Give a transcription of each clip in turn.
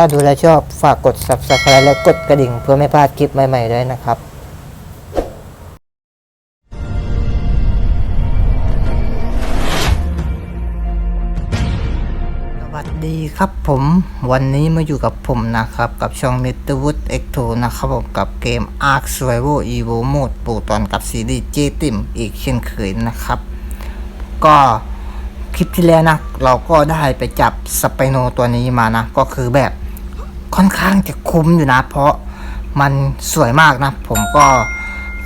ถ้าดูแลชอบฝากกด subscribe และกดกระดิ่งเพื่อไม่พลาดคลิปใหม่ๆด้วยนะครับสวัสดีครับผมวันนี้มาอยู่กับผมนะครับ กับช่อง n e t w o o d X2 นะครับผมกับเกม Ark Survival Evo Mode ปูตอนกับซีรีส์ J ติมอีกเช่นเคยนะครับ ก็คลิปที่แล้วนะ เราก็ได้ไปจับสไปโนตัวนี้มานะ ก็คือแบบ ค่อนข้างจะคุ้มอยู่นะ เพราะมันสวยมากนะ ผมก็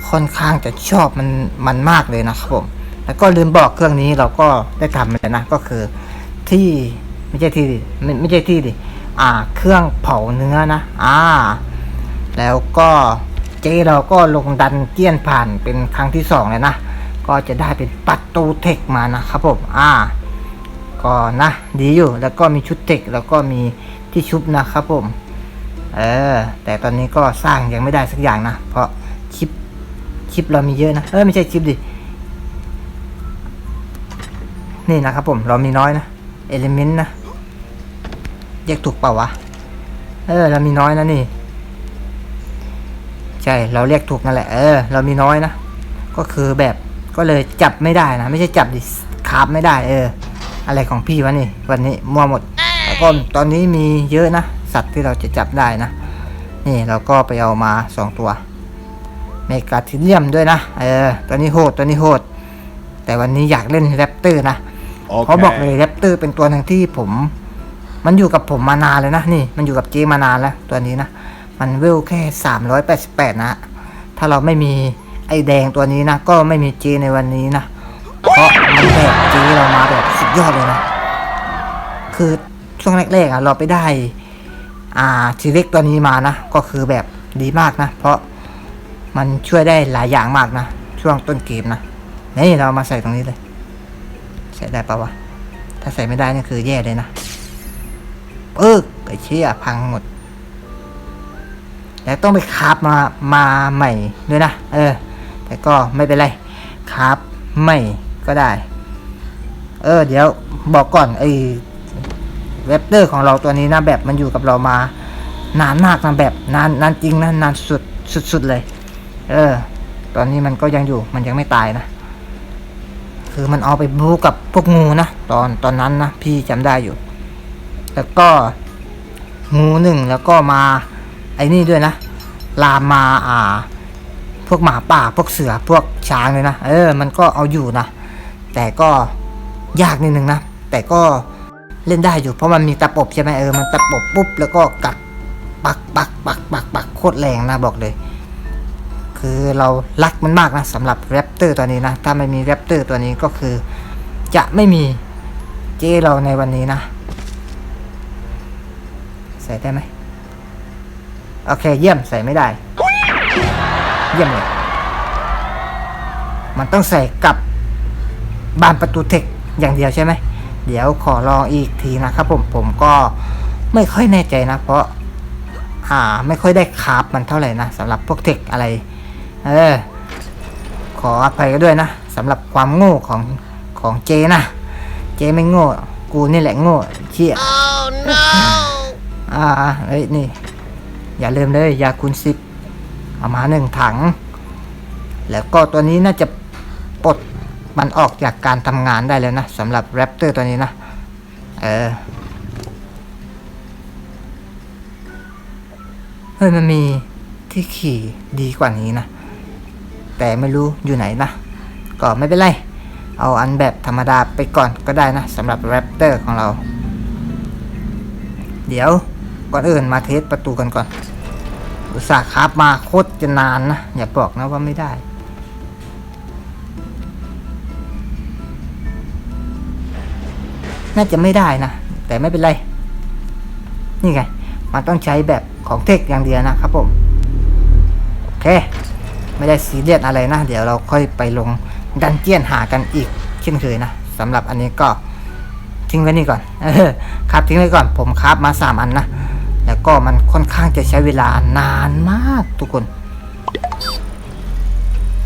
ค่อนข้างจะชอบมันมันมากเลยนะครับผม แล้วก็ลืมบอกเครื่องนี้เราก็ได้ทำไปแล้วนะก็คือที่ไม่ใช่ที่ดิไม่ไม่ใช่ที่ดิอ่า เครื่องเผาเนื้อนะ อ่า แล้วก็เจ๊เราก็ลงดันเจี้ยนผ่านเป็นครั้งที่สองเลยนะ ก็จะได้เป็นประตูเทคมานะครับผม อ่า ก็นะ ดีอยู่ แล้วก็มีชุดเทคแล้วก็มี ที่ชุบนะครับผม เออ แต่ตอนนี้ก็สร้างยังไม่ได้สักอย่างนะ เพราะชิปชิปเรามีเยอะนะ เออไม่ใช่ชิปดิ นี่นะครับผม เรามีน้อยนะ เอลิเมนต์นะแยกถูกเปล่าวะ เออ เรามีน้อยนะนี่ ใช่ เราเรียกถูกนั่นแหละ เออ เรามีน้อยนะ ก็คือแบบก็เลยจับไม่ได้นะ ไม่ใช่จับดิคาบไม่ได้ เออ อะไรของพี่วะนี่ วันนี้มั่วหมด ก็ตอนนี้มีเยอะนะ สัตว์ที่เราจะจับได้นะ นี่เราก็ไปเอามาสองตัว เมกาทิเลียมด้วยนะ เออตัวนี้โหดตัวนี้โหด แต่วันนี้อยากเล่นแรปเตอร์นะเขาบอกเลยแรปเตอร์เป็นตัวหนึ่งที่ผม มันอยู่กับผมมานานเลยนะนี่ มันอยู่กับเจมานานแล้ว ตัวนี้นะ มันเวลแค่สามร้อยแปดสิบแปดนะ ถ้าเราไม่มีไอแดงตัวนี้นะ ก็ไม่มีเจในวันนี้นะ เพราะมันแบบเจเรามาแบบสุดยอดเลยนะ คือ ช่วงแรกๆอะเราไปได้ อ่าทีเล็กตัวนี้มานะ ก็คือแบบดีมากนะ เพราะมันช่วยได้หลายอย่างมากนะ ช่วงต้นเกมนะ นี่เรามาใส่ตรงนี้เลย ใส่ได้ปะวะ ถ้าใส่ไม่ได้นี่คือแย่เลยนะ เออไอ้เชี่ยพังหมด แล้วต้องไปคาบมามาใหม่ด้วยนะ เออ แต่ก็ไม่เป็นไรคาบใหม่ก็ได้ เออ เดี๋ยวบอกก่อนไอ้ เว็บเตอร์ของเราตัวนี้นะแบบมันอยู่กับเรามานานมากนะแบบนานนานจริงนะนานสุดสุดสุดเลย เออ ตอนนี้มันก็ยังอยู่มันยังไม่ตายนะ คือมันเอาไปบูกับพวกงูนะตอนตอนนั้นนะพี่จำได้อยู่ แล้วก็งูหนึ่งแล้วก็มาไอ้นี่ด้วยนะ ลามมาอ่า พวกหมาป่าพวกเสือพวกช้างเลยนะเออ มันก็เอาอยู่นะแต่ก็ยากนิดนึงนะแต่ก็ เล่นได้อยู่เพราะมันมีตะปบใช่ไหมเออมันตะปบปุ๊บแล้วก็กัดปักปักปักปักปักโคตรแรงนะบอกเลย คือเรารักมันมากนะสำหรับแรปเตอร์ตัวนี้นะ ถ้าไม่มีแรปเตอร์ตัวนี้ก็คือ จะไม่มีเจเราในวันนี้นะ ใส่ได้ไหมโอเค เยี่ยมใส่ไม่ได้ เยี่ยมเลยมันต้องใส่กับบานประตูเทคอย่างเดียวใช่ไหม เดี๋ยวขอลองอีกทีนะครับผมผมก็ไม่ค่อยแน่ใจนะ เพราะ อ่า ไม่ค่อยได้คาบมันเท่าไหร่นะสำหรับพวกเทคอะไร เออ ขออภัยก็ด้วยนะสำหรับความโง่ของของเจนะ เจไม่โง่ กูนี่แหละโง่เชี่ย Oh no! อ่าเอ้ยนี่ อย่าลืมเลยยาคูณสิบเอามาหนึ่งถัง แล้วก็ตัวนี้น่าจะปลด มันออกจากการทำงานได้แล้วนะสำหรับแรปเตอร์ตัวนี้นะ เออ เฮ้ย มันมีที่ขี่ดีกว่านี้นะ แต่ไม่รู้อยู่ไหนนะ ก็ไม่เป็นไร เอาอันแบบธรรมดาไปก่อนก็ได้นะสำหรับแรปเตอร์ของเรา เดี๋ยวก่อนอื่นมาเทสประตูกันก่อน อุตส่าห์คราบมาโคตรจะนานนะ อย่าบอกนะว่าไม่ได้ น่าจะไม่ได้นะ แต่ไม่เป็นไร นี่ไง มันต้องใช้แบบของเทคอย่างเดียวนะครับผม โอเค ไม่ได้ซีเรียสอะไรนะ เดี๋ยวเราค่อยไปลงดันเจียนหากันอีกเช่นเคยนะสำหรับอันนี้ก็ทิ้งไว้นี่ก่อนออครับทิ้งไว้ก่อน ผมครับมาสามอันนะ แล้วก็มันค่อนข้างจะใช้เวลานานมากทุกคน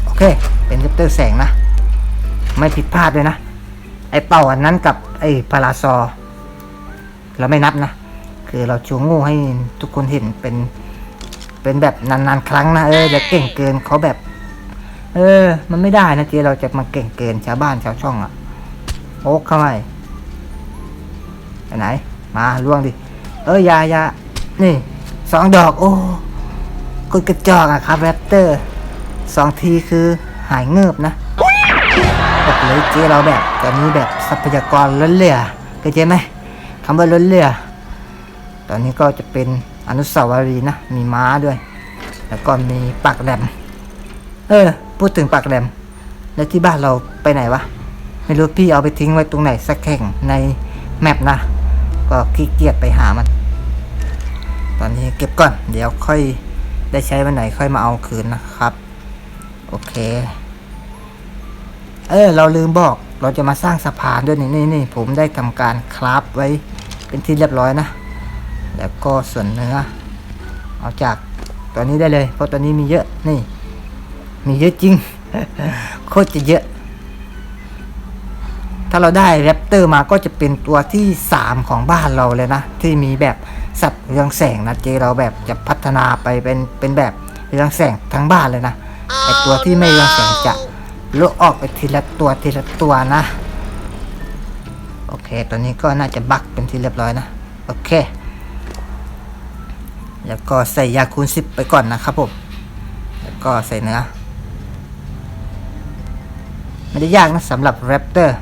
โอเค เป็นเลปเตอร์แสงนะ ไม่ผิดพลาดเลยนะ ไอเป่าอันนั้นกับ ไอ้พาราซอ เราไม่นับนะ คือเราชว์โง่ให้ทุกคนเห็นเป็น เป็นแบบนานๆ ครั้งนะ เอออย่าเก่งเกินเขาแบบ เออ มันไม่ได้นะเจเราจะมาเก่งเกินชาวบ้านชาวช่องอะโอ๊กเข้าไปไปไหน มาล่วงดิ เออยายานี่สองดอก โอ้กุดกระจอกอะครับแรปเตอร์สองทีคือหายเงือบนะ บอกเลยเจเราแบบตอนนี้แบบทรัพยากรล้นเหลือเข้าใจไหมคำว่าล้นเหลือ ตอนนี้ก็จะเป็นอนุสาวรีย์นะ มีม้าด้วย แล้วก็มีปากแหลมเออ พูดถึงปากแหลม แล้วที่บ้านเราไปไหนวะ ไม่รู้พี่เอาไปทิ้งไว้ตรงไหนสักแห่งในแมปนะ ก็ขี้เกียจไปหามัน ตอนนี้เก็บก่อน เดี๋ยวค่อยได้ใช้วันไหนค่อยมาเอาคืนนะครับ โอเค เออ เราลืมบอกเราจะมาสร้างสะพานด้วยนี่นี่นี่ผมได้ทำการคราฟไว้เป็นที่เรียบร้อยนะ แล้วก็ส่วนเนื้อเอาจากตัวนี้ได้เลย เพราะตัวนี้มีเยอะนี่ มีเยอะจริง โคตรจะเยอะ ถ้าเราได้แรปเตอร์มาก็จะเป็นตัวที่ 3 ของบ้านเราเลยนะ ที่มีแบบสัตว์เรืองแสงนะเจเราแบบจะพัฒนาไปเป็นเป็นแบบเรืองแสงทั้งบ้านเลยนะไอตัวที่ไม่เรืองแสงจะ ลดออกไปทีละตัวทีละตัวนะ โอเคตัวนี้ก็น่าจะบักเป็นที่เรียบร้อยนะ โอเค แล้วก็ใส่ยาคูณสิบไปก่อนนะครับผม แล้วก็ใส่เนื้อ ไม่ได้ยากนะสำหรับแรปเตอร์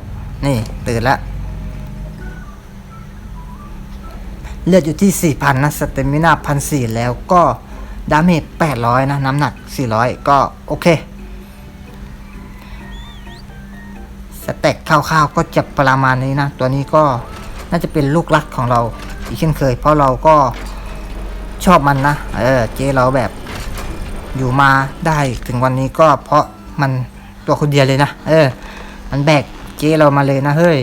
นี่ตื่นล้วเลือดอยู่ที่ 4,000 นะ สเตมินา1,400 แล้วก็ดาเมจ800 นะ น้ำหนัก 400 ก็โอเค สเต็กคร่าวๆก็จะประมาณนี้นะ ตัวนี้ก็น่าจะเป็นลูกรักของเรา อีกเช่นเคย เพราะเราก็ชอบมันนะ เออเจเราแบบอยู่มาได้ถึงวันนี้ก็เพราะมันตัวคนเดียวเลยนะ เออ มันแบกเจเรามาเลยนะเฮ้ย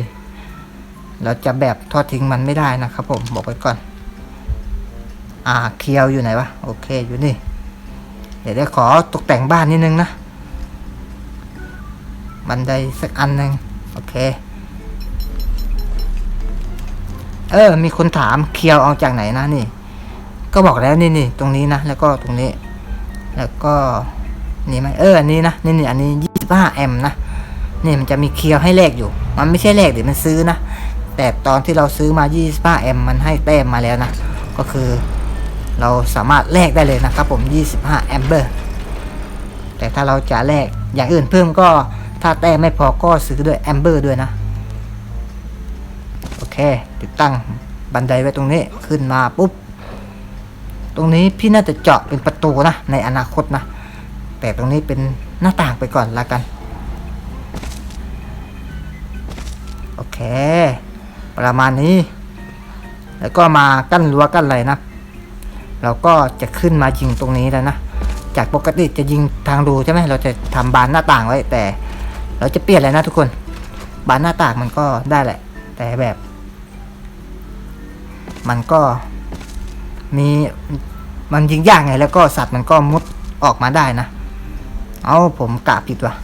เราจะแบบทอดทิ้งมันไม่ได้นะครับผมบอกไว้ก่อน อ่าเคียวอยู่ไหนวะ โอเคอยู่นี่ เดี๋ยวได้ขอตกแต่งบ้านนิดนึงนะ บันไดสักอันหนึ่งโอเค เออ มีคนถามเคียวเอาจากไหนนะนี่ ก็บอกแล้วนี่นี่ตรงนี้นะ แล้วก็ตรงนี้ แล้วก็นี่ไหมเอออันนี้นะนี่นี่อันนี้ยี่สิบห้าแอมนะนี่มันจะมีเคียวให้แลกอยู่ มันไม่ใช่แลกเดี๋ยวมันซื้อนะ แต่ตอนที่เราซื้อมา25แอมมันให้แต้มมาแล้วนะ ก็คือเราสามารถแลกได้เลยนะครับผม 25แอมเบอร์ แต่ถ้าเราจะแลกอย่างอื่นเพิ่มก็ ถ้าแต้มไม่พอก็ซื้อด้วยแอมเบอร์ด้วยนะ โอเค ติดตั้งบันไดไว้ตรงนี้ขึ้นมาปุ๊บ ตรงนี้พี่น่าจะเจาะเป็นประตูนะ ในอนาคตนะ แต่ตรงนี้เป็นหน้าต่างไปก่อนละกัน โอเค ประมาณนี้ แล้วก็มากั้นรั้วกั้นอะไรนะ เราก็จะขึ้นมายิงตรงนี้แล้วนะ จากปกติจะยิงทางรูใช่ไหมเราจะทำบานหน้าต่างไว้แต่ เราจะเปลี่ยนเลยนะทุกคน บานหน้าต่างมันก็ได้แหละ แต่แบบ มันก็มีมันยิงยากไงแล้วก็สัตว์มันก็มุดออกมาได้นะ เอาผมกะผิดว่ะ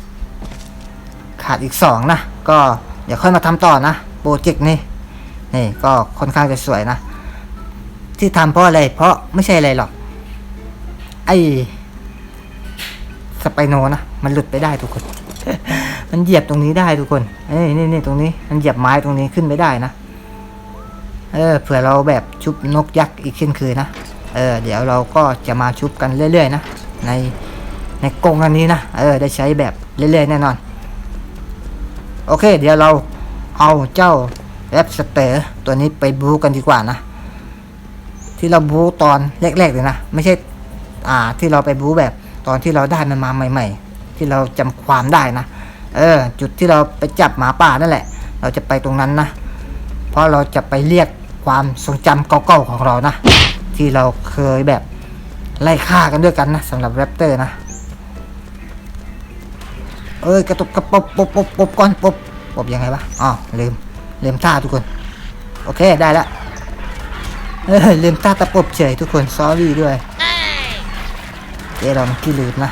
ขาดอีกสองนะ ก็เดี๋ยวค่อยมาทำต่อนะ โปรเจกต์นี้ นี่ก็ค่อนข้างจะสวยนะ ที่ทำเพราะอะไร เพราะไม่ใช่อะไรหรอก ไอ้สไปโนนะ มันหลุดไปได้ทุกคน มันเหยียบตรงนี้ได้ทุกคนเอ้ยนี่นี่ตรงนี้ มันเหยียบไม้ตรงนี้ขึ้นไม่ได้นะ เออ เผื่อเราแบบชุบนกยักษ์อีกเช่นเคยนะ เออ เดี๋ยวเราก็จะมาชุบกันเรื่อยๆนะ ในในกรงอันนี้นะ เออ ได้ใช้แบบเรื่อยๆแน่นอน โอเค เดี๋ยวเราเอาเจ้าแรปสเตอร์ตัวนี้ไปบูกันดีกว่านะ ที่เราบูตอนแรกๆเลยนะ ไม่ใช่ อ่า ที่เราไปบูแบบตอนที่เราได้มันมาใหม่ ๆ ที่เราจำความได้นะ เออ จุดที่เราไปจับหมาป่านั่นแหละ เราจะไปตรงนั้นนะ เพราะเราจะไปเรียกความทรงจำเก่าๆของเรานะ ที่เราเคยแบบไล่ฆ่ากันด้วยกันนะสำหรับแรปเตอร์นะ เอ้ยกระตุกกระปบปบปบปบก่อนปบปบยังไงวะอ๋อลืมลืมท่าทุกคน โอเคได้ละเออลืมท่าตะปบเฉยทุกคนซอรี่ด้วยเดี๋ยวเรามันขี้ลืมนะ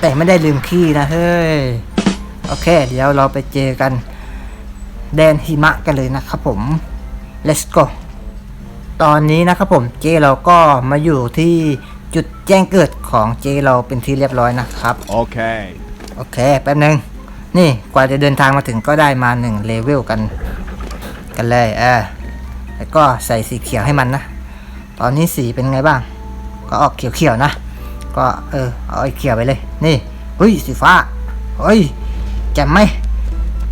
แต่ไม่ได้ลืมขี้นะเฮ้ย โอเค เดี๋ยวเราไปเจอกัน แดนหิมะกันเลยนะครับผม let's go ตอนนี้นะครับผมเจเราก็มาอยู่ที่จุดแจ้งเกิดของเจเราเป็นที่เรียบร้อยนะครับ Okay. โอเค แป๊บนึง นี่กว่าจะเดินทางมาถึงก็ได้มาหนึ่งเลเวลกัน กันเลยเออแล้วก็ใส่สีเขียวให้มันนะ ตอนนี้สีเป็นไงบ้าง ก็ออกเขียวๆนะ ก็เออเอาไอ้เขียวไปเลย นี่เฮ้ยสีฟ้าเฮ้ยแจ่มไหม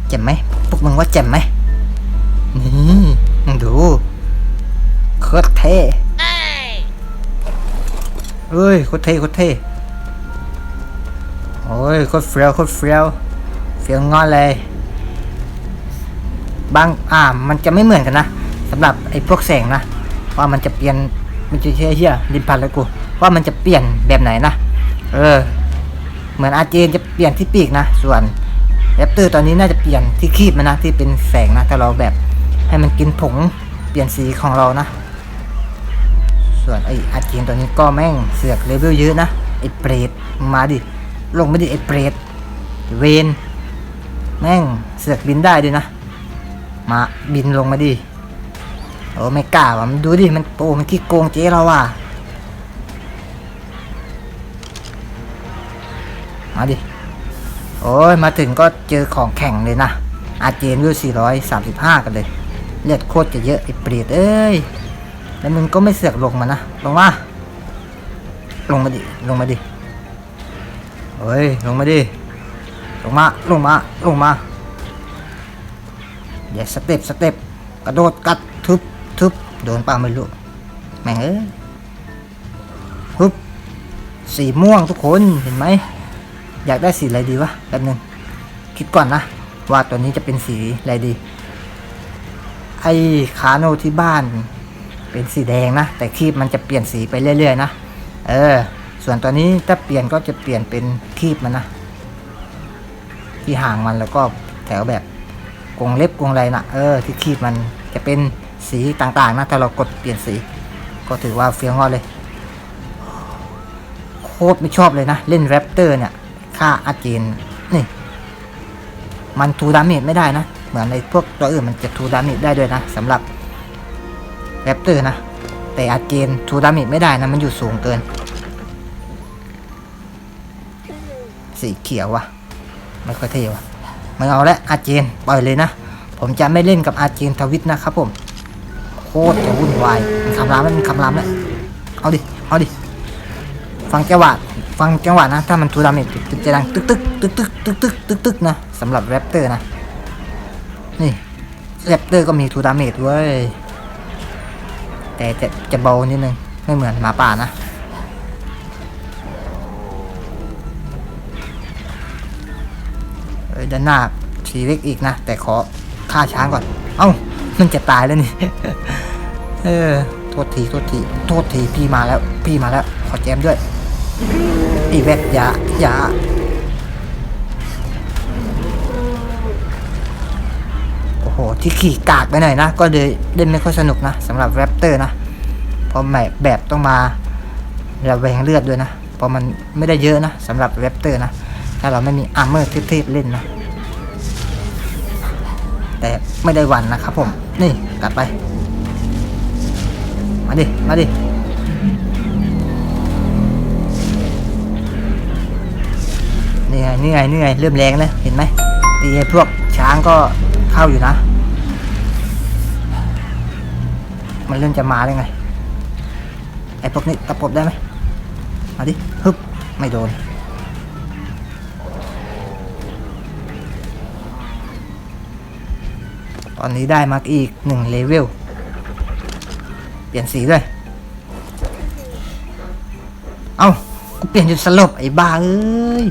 แจ่มไหมพวกมึงว่าแจ่มไหมนี่มึงดูโคตรเท่เฮ้ยโคตรเท่โคตรเท่โอ้ยโคตรเฟี้ยวโคตรเฟี้ยวเฟี้ยวงอนเลยบางอ่ามันจะไม่เหมือนกันนะสำหรับไอ้พวกแสงนะว่ามันจะเปลี่ยนมันจะเชี่ยเชี่ยลินพันแล้วกู ว่ามันจะเปลี่ยนแบบไหนนะ เออ เหมือนอาเจนจะเปลี่ยนที่ปีกนะ ส่วนแรปเตอร์ตอนนี้น่าจะเปลี่ยนที่คีบมันนะที่เป็นแสงนะถ้าเราแบบให้มันกินผงเปลี่ยนสีของเรานะ ส่วนไออาเจนตอนนี้ก็แม่งเสือกเลเวลเยอะนะไอเปรตมาดิ ลงไม่ดิไอเปรตเวนแม่งเสือกบินได้ด้วยนะ มาบินลงมาดิโอ้ไม่กล้าว่ะมันดูดิมันโตมันขี้โกงเจ๊เราว่ะ มาดิ โอ้ย มาถึงก็เจอของแข่งเลยนะ อาเจนวิว435 กันเลย เลือดโคตรจะเยอะไอ้เปรียดเอ้ย แล้วมึงก็ไม่เสือกลงมานะ ลงมา ลงมาดิ ลงมาดิเฮ้ย ลงมาดิ ลงมา ลงมา ลงมาอย่าสเต็ปสเต็ปกระโดดกัดทุบทุบโดนป้าไม่รู้แม่งเอ้ยฮึบสีม่วงทุกคนเห็นไหม อยากได้สีอะไรดีวะแป๊บนึงคิดก่อนนะ ว่าตัวนี้จะเป็นสีอะไรดี ไอ้คาโนที่บ้าน เป็นสีแดงนะ แต่คีบมันจะเปลี่ยนสีไปเรื่อยๆนะ เออ ส่วนตัวนี้ถ้าเปลี่ยนก็จะเปลี่ยนเป็นคีบมันนะ ที่ห่างมันแล้วก็แถวแบบกงเล็บกงอะไรนะเออ ที่คีบมันจะเป็นสีต่างๆนะ ถ้าเรากดเปลี่ยนสี ก็ถือว่าเฟี้ยงงอเลย โคตรไม่ชอบเลยนะ เล่นแรปเตอร์เนี่ย ค่าอาเจนนี่ มันทูดาเมจไม่ได้นะ เหมือนในพวกตัวอื่นมันจะทูดาเมจได้ด้วยนะสำหรับแรปเตอร์นะ แต่อาเจนทูดาเมจไม่ได้นะ มันอยู่สูงเกิน สีเขียววะไม่ค่อยเท่วะไม่เอาและอาเจนปล่อยเลยนะ ผมจะไม่เล่นกับอาเจนทวิตนะครับผม โคตรจะวุ่นวายมันคำรามแล้วมันคำรามแล้วเอาดิ เอาดิ ฟังจังหวะ ฟังจังหวะนะ ถ้ามันทูดาเมจจะดังตึกตึกตึกตึกตึกตึกตึกตึกนะสำหรับแรปเตอร์นะ นี่แรปเตอร์ก็มีทูดาเมจเว้ย แต่จะจะเบานิดนึง ไม่เหมือนหมาป่านะ เอ้ยด้านหน้าทีเล็กอีกนะ แต่ขอฆ่าช้างก่อน เอ้า มันจะตายแล้วนี่ เออ โทษที โทษที โทษที พี่มาแล้ว พี่มาแล้ว ขอแจมด้วย อีเวทย่าย่าโอ้โห ที่ขี่กากไปหน่อยนะ ก็เลยเล่นไม่ค่อยสนุกนะสำหรับแรปเตอร์นะ เพราะแบบแบบต้องมาระแวงเลือดด้วยนะ เพราะมันไม่ได้เยอะนะสำหรับแรปเตอร์นะ ถ้าเราไม่มีอาร์เมอร์เทพๆเล่นนะ แต่ไม่ได้วันนะครับผม นี่กัดไป มาดิ มาดิ นี่ไงนี่ไงนี่ไงเริ่มแรงแล้วเห็นไหมตีไอ้พวกช้างก็เข้าอยู่นะ มันเริ่มจะมาแล้ไงไอ้พวกนี้ตะปบได้ไหมมาดิฮึบไม่โดนตอนนี้ได้มาอีกหนึ่งเลเวล เปลี่ยนสีด้วย เอ้า กูเปลี่ยนจนสลบไอ้บ้าเอ้ย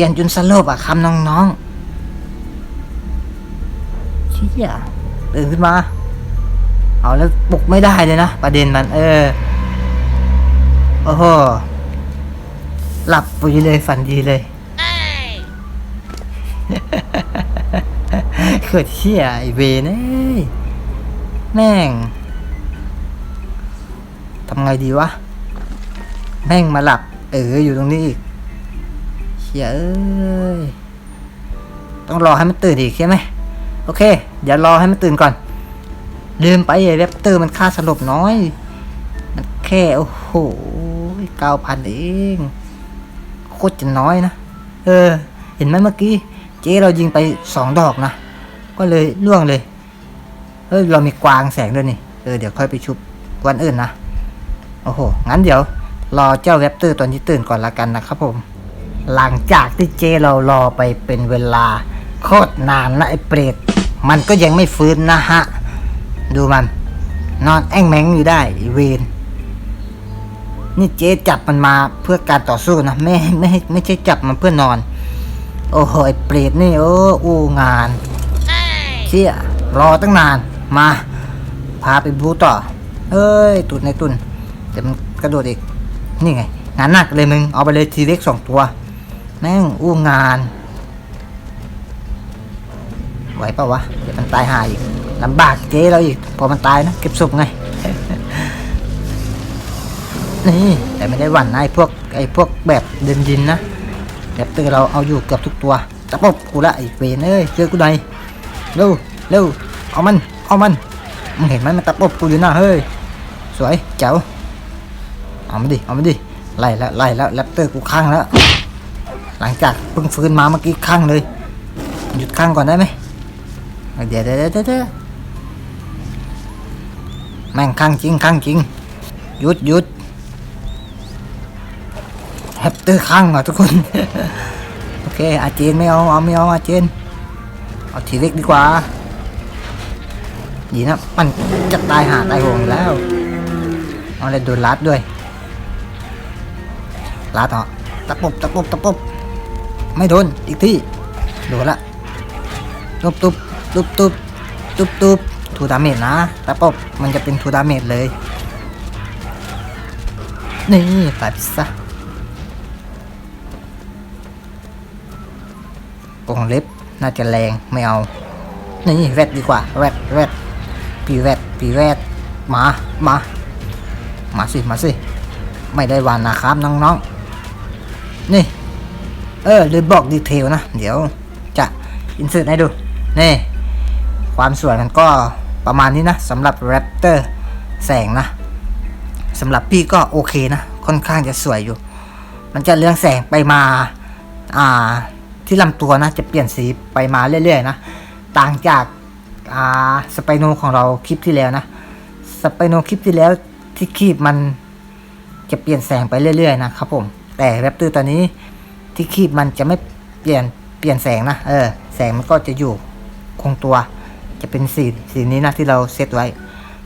ลี่ยนจนสลบอะคำน้องๆเชี่ยตื่นขึ้นมา เอาแล้วปลุกไม่ได้เลยนะ ประเด็นมัน เออ โอ้โห หลับปุยเลยฝันดีเลยเกิดเชี่ยไอเวนเอ้ยแม่งทำไงดีวะ แม่งมาหลับ เอออยู่ตรงนี้อีก เชี่ยเอ้ยต้องรอให้มันตื่นอีกใช่ไหมโอเค เดี๋ยวรอให้มันตื่นก่อน ลืมไปไอ้แรปเตอร์มันค่าสลบน้อย มันแค่โอ้โหเก้าพันเองโคตรจะน้อยนะ เออ เห็นไหมเมื่อกี้ เจ๊เรายิงไปสองดอกนะ ก็เลยล่วงเลยเฮ้ยเรามีกวางแสงด้วยนี่ เออเดี๋ยวค่อยไปชุบวันอื่นนะ โอ้โห งั้นเดี๋ยว รอเจ้าแรปเตอร์ตัวนี้ตื่นก่อนละกันนะครับผม หลังจากที่เจเรารอไปเป็นเวลา โคตรนานนะไอ้เปรต มันก็ยังไม่ฟื้นนะฮะ ดูมัน นอนแอ่งแมงอยู่ได้เวนนี่เจ๊จับมันมาเพื่อการต่อสู้นะไม่ไม่ไม่ไม่ใช่จับมันเพื่อนอน โอ้โหไอ้เปรตนี่โอ้อู้งานเชี่ยรอตั้งนานมา พาไปบูต่อเอ้ย ตุดในตุนแต่มันกระโดดอีก นี่ไง งานหนักเลยมึง เอาไปเลยทีเล็กสองตัว แม่งอู้งาน ไหวเปล่าวะ เดี๋ยวมันตายหายอีกลำบากเจ๊เราอีก พอมันตายนะเก็บศพไง นี่แต่ไม่ได้หวั่นไอ้พวกไอ้พวกแบบเดินดินนะแบบตือเราเอาอยู่เกือบทุกตัวตะปบกูละไอ้เวนเอ้ยเจอกูหน่อยเร็วเร็วเอามันเอามันมึงเห็นไหมมันตะปบกูอยู่หน้าเฮ้ยสวยเจ๋วเอามันดิเอามันดิไล่แล้วไล่แล้วแรปเตอร์กูข้างแล้ว หลังจากเพิ่งฟื้นมาเมื่อกี้ข้างเลย หยุดข้างก่อนได้ไหมเดี๋ยวเดี๋ยวเดี๋ยวแม่งข้างจริงข้างจริงหยุดหยุดแฮปเตอร์ข้างอะทุกคน โอเค อาเจนไม่เอาเอาไม่เอาอาเจนเอาทีเล็กดีกว่าดีนะมันจะตายหาตายโหงอยู่แล้วเอาเลยโดนลัดด้วยลัดเหรอตะปบตะปบตะปบ ไม่โดน อีกที่ โดนละตุบตุบตุบตุบตุบตุบทูดาเมจนะตะปบมันจะเป็นทูดาเมจเลย นี่ตัดซะกรงเล็บน่าจะแรงไม่เอา นี่แรดดีกว่าแรดแรดปีแรดปีแรดมา มา มาสิ มาสิ ไม่ได้วานนะครับน้องๆ นี่ เออลืมบอกดีเทลนะ เดี๋ยวจะอินเสิร์ตให้ดู นี่ ความสวยมันก็ประมาณนี้นะสำหรับแรปเตอร์แสงนะสำหรับพี่ก็โอเคนะ ค่อนข้างจะสวยอยู่ มันจะเรืองแสงไปมา อ่า ที่ลำตัวนะ จะเปลี่ยนสีไปมาเรื่อยๆนะ ต่างจาก อ่า สไปโนของเราคลิปที่แล้วนะ สไปโนคลิปที่แล้วที่คลิปมันจะเปลี่ยนแสงไปเรื่อยๆนะครับผม แต่แรปเตอร์ตัวนี้ ที่คลิปมันจะไม่เปลี่ยนเปลี่ยนแสงนะ เออ แสงมันก็จะอยู่คงตัว จะเป็นสีสีนี้นะที่เราเซตไว้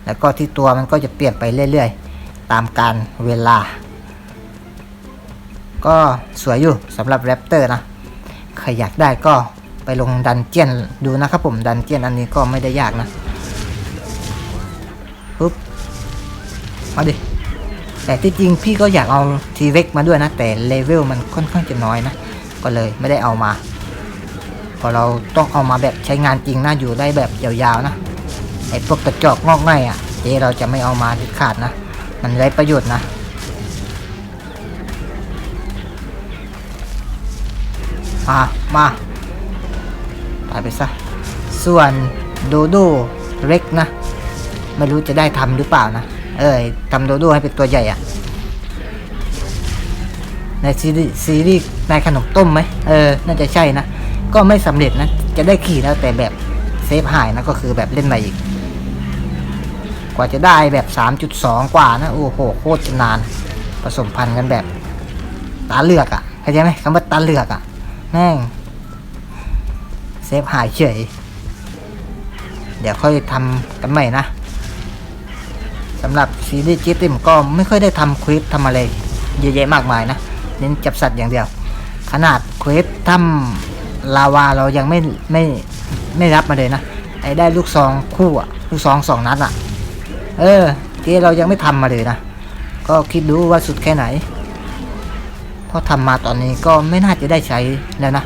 แล้วก็ที่ตัวมันก็จะเปลี่ยนไปเรื่อยๆ ตามการเวลา ก็สวยอยู่สำหรับแรปเตอร์นะ ใครอยากได้ก็ไปลงดันเจียนดูนะครับผม ดันเจียนอันนี้ก็ไม่ได้ยากนะปุ๊บ มาดิ แต่ที่จริงพี่ก็อยากเอาทีเวกมาด้วยนะ แต่เลเวลมันค่อนข้างจะน้อยนะ ก็เลยไม่ได้เอามา พอเราต้องเอามาแบบใช้งานจริงนะอยู่ได้แบบยาวๆนะไอ้พวกกระจอกงอกง่ายอะเจเราจะไม่เอามาเด็ดขาดนะ มันไร้ประโยชน์นะมามาตายไปซะ ส่วนโดโดเล็กนะ ไม่รู้จะได้ทำหรือเปล่านะ เอ้ยทำโดโดให้เป็นตัวใหญ่อะในซีรีส์ซีรีส์ในขนมต้มไหมเออ น่าจะใช่นะ ก็ไม่สำเร็จนะ จะได้ขี่แล้วแต่แบบเซฟหายนะ ก็คือแบบเล่นใหม่อีก กว่าจะได้แบบ 3.2 กว่านะ โอ้โห โคตรจะนาน ผสมพันธุ์กันแบบ ตาเลือกอะ่ะเข้าใจไหมคำว่าตาเลือกอะ่ะแม่งเซฟหายเฉย เดี๋ยวค่อยทำกันใหม่นะ สำหรับซีรีส์จิติมก็ไม่ค่อยได้ทำควิสทำอะไรเยอะแยะมากมายนะ เน้นจับสัตว์อย่างเดียว ขนาดควิสทำลาวาเรายังไม่ไม่ไม่รับมาเลยนะ ไอ้ได้ลูกซองคู่อะลูกซองสองนัดอะเออเจเรายังไม่ทำมาเลยนะ ก็คิดดูว่าสุดแค่ไหนเพราะทำมาตอนนี้ก็ไม่น่าจะได้ใช้แล้วนะ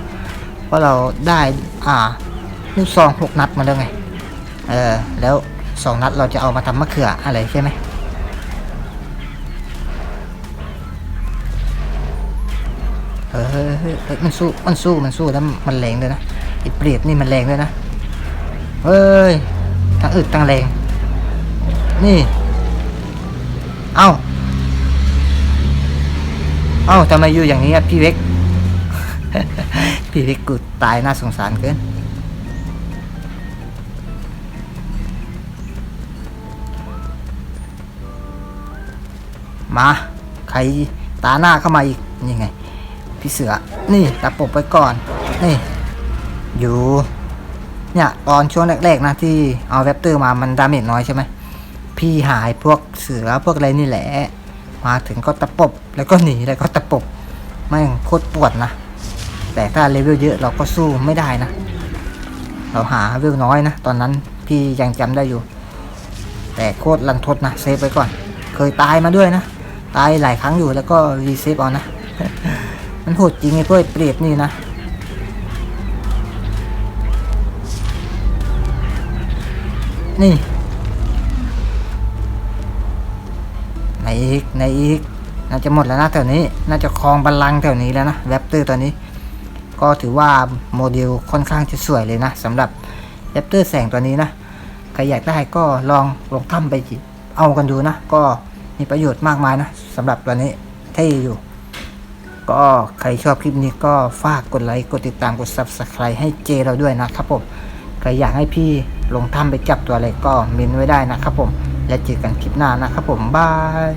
เพราะเราได้อ่าลูกซองหกนัดมาแล้วไง เออแล้ว สองนัดเราจะเอามาทำมะเขืออะไรใช่ไหมเฮ้ยเฮ้มันสู้ มันสู้ มันสู้แล้วมันแรงเลยนะไออ้เปรียดนี่มันแรงด้วยนะ เฮ้ยทั้งอึดทั้งแรง นี่ เอ้า เอ้าทำไมอยู่อย่างนี้พี่เวกพี่เวกกูตายน่าสงสารเกิน มาใครตาหน้าเข้ามาอีกนี่ไง พี่เสือ นี่ตะปบไปก่อน นี่ อยู่ เนี่ยตอนช่วงแรกๆนะที่เอาแรปเตอร์มามันดาเมจน้อยใช่ไหม พี่หายพวกเสือพวกอะไรนี่แหละ มาถึงก็ตะปบ แล้วก็หนีแล้วก็ตะปบแม่งโคตรปวดนะ แต่ถ้าเลเวลเยอะเราก็สู้ไม่ได้นะ เราหาเลเวลน้อยนะ ตอนนั้นพี่ยังจำได้อยู่ แต่โคตรลันทดนะเซฟไปก่อน เคยตายมาด้วยนะ ตายหลายครั้งอยู่แล้วก็รีเซฟเอานะ มันโหดจริงไอ้พวกไอ้เปรตนี่นะนี่ไหนอีกไหนอีก น่าจะหมดแล้วนะแถวนี้ น่าจะครองบัลลังก์แถวนี้แล้วนะแรปเตอร์ตัวนี้ ก็ถือว่าโมเดลค่อนข้างจะสวยเลยนะสำหรับแรปเตอร์แสงตัวนี้นะ ใครอยากได้ก็ลองลองทำไปเอากันดูนะ ก็ มีประโยชน์มากมายนะสำหรับตัวนี้เท่อยู่ ก็ใครชอบคลิปนี้ก็ฝากกดไลค์กดติดตามกด subscribe ให้เจเราด้วยนะครับผมใครอยากให้พี่ลงถ้ำไปจับตัวอะไรก็เมนไว้ได้นะครับผม และเจอกันคลิปหน้านะครับผมบาย